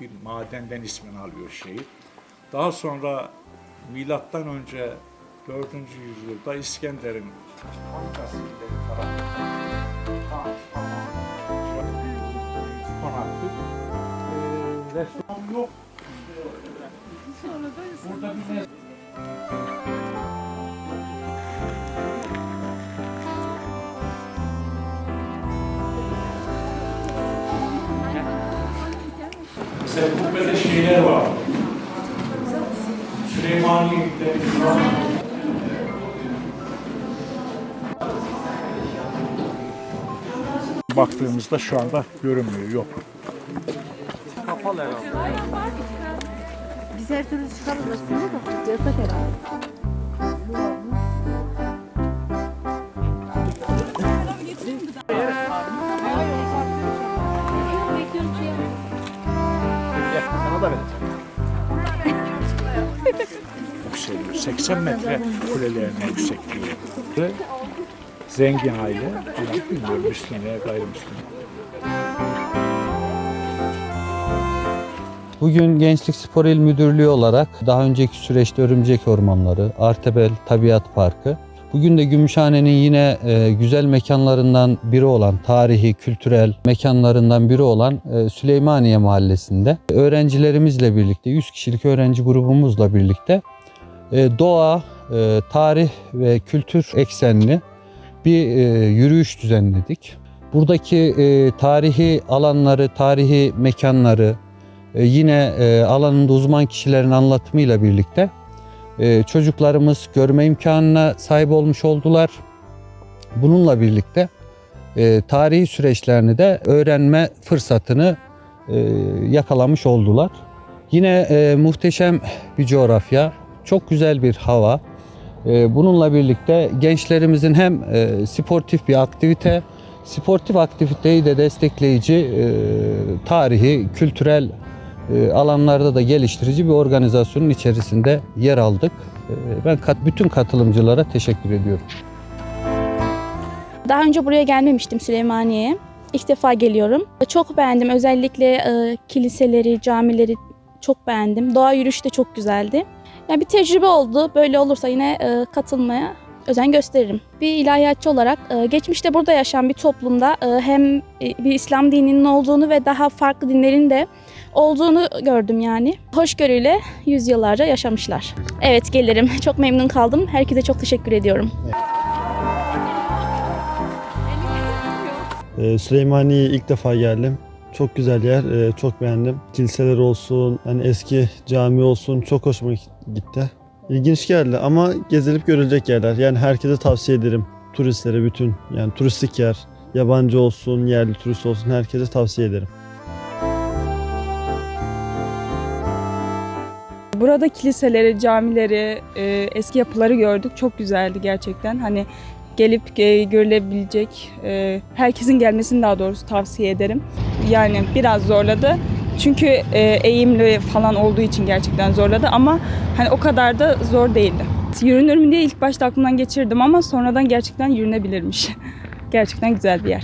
bir madenden ismini alıyor şehir. Daha sonra milattan önce 4. yüzyılda İskender'in. Ee, restoran yok. Burada bir Mesela kubbede şeyler var. Süleymaniye'de baktığımızda şu anda görünmüyor, yok. Biz her türlü çıkarız aslında da yasak herhalde. 80 metre kulelerine yüksekliği. Ve Zengin aile bilmiyorum Müslüman veya gayrimüslim. Bugün Gençlik Spor İl Müdürlüğü olarak daha önceki süreçte Örümcek Ormanları, Artebel Tabiat Parkı, bugün de Gümüşhane'nin yine e, güzel mekanlarından biri olan, tarihi, kültürel mekanlarından biri olan e, Süleymaniye Mahallesi'nde öğrencilerimizle birlikte, 100 kişilik öğrenci grubumuzla birlikte doğa, e, tarih ve kültür eksenli bir e, yürüyüş düzenledik. Buradaki e, tarihi alanları, tarihi mekanları, e, yine e, alanında uzman kişilerin anlatımıyla birlikte e, çocuklarımız görme imkanına sahip olmuş oldular. Bununla birlikte e, tarihi süreçlerini de öğrenme fırsatını e, yakalamış oldular. Yine e, muhteşem bir coğrafya, çok güzel bir hava. E, bununla birlikte gençlerimizin hem e, sportif bir aktivite, sportif aktiviteyi de destekleyici e, tarihi, kültürel e, alanlarda da geliştirici bir organizasyonun içerisinde yer aldık. E, Ben bütün katılımcılara teşekkür ediyorum. Daha önce buraya gelmemiştim Süleymaniye'ye. İlk defa geliyorum. Çok beğendim. Özellikle kiliseleri, camileri çok beğendim. Doğa yürüyüşü de çok güzeldi. Yani bir tecrübe oldu. Böyle olursa yine e, katılmaya özen gösteririm. Bir ilahiyatçı olarak e, geçmişte burada yaşayan bir toplumda e, hem e, bir İslam dininin olduğunu ve daha farklı dinlerin de olduğunu gördüm yani. Hoşgörüyle yüzyıllarca yaşamışlar. Evet gelirim. Çok memnun kaldım. Herkese çok teşekkür ediyorum. Ee, Süleymaniye'ye ilk defa geldim. Çok güzel yer, ee, çok beğendim. Kiliseler olsun, hani eski cami olsun çok hoşuma gitti. İlginç geldi ama gezilip görülecek yerler. Yani herkese tavsiye ederim. Turistlere bütün yani turistik yer, yabancı olsun, yerli turist olsun herkese tavsiye ederim. Burada kiliseleri, camileri, e, eski yapıları gördük. Çok güzeldi gerçekten. Hani gelip e, görülebilecek, e, herkesin gelmesini daha doğrusu tavsiye ederim. Yani biraz zorladı. Çünkü e, eğimli falan olduğu için gerçekten zorladı ama hani o kadar da zor değildi. Yürünür mü diye ilk başta aklımdan geçirdim ama sonradan gerçekten yürünebilirmiş. gerçekten güzel bir yer.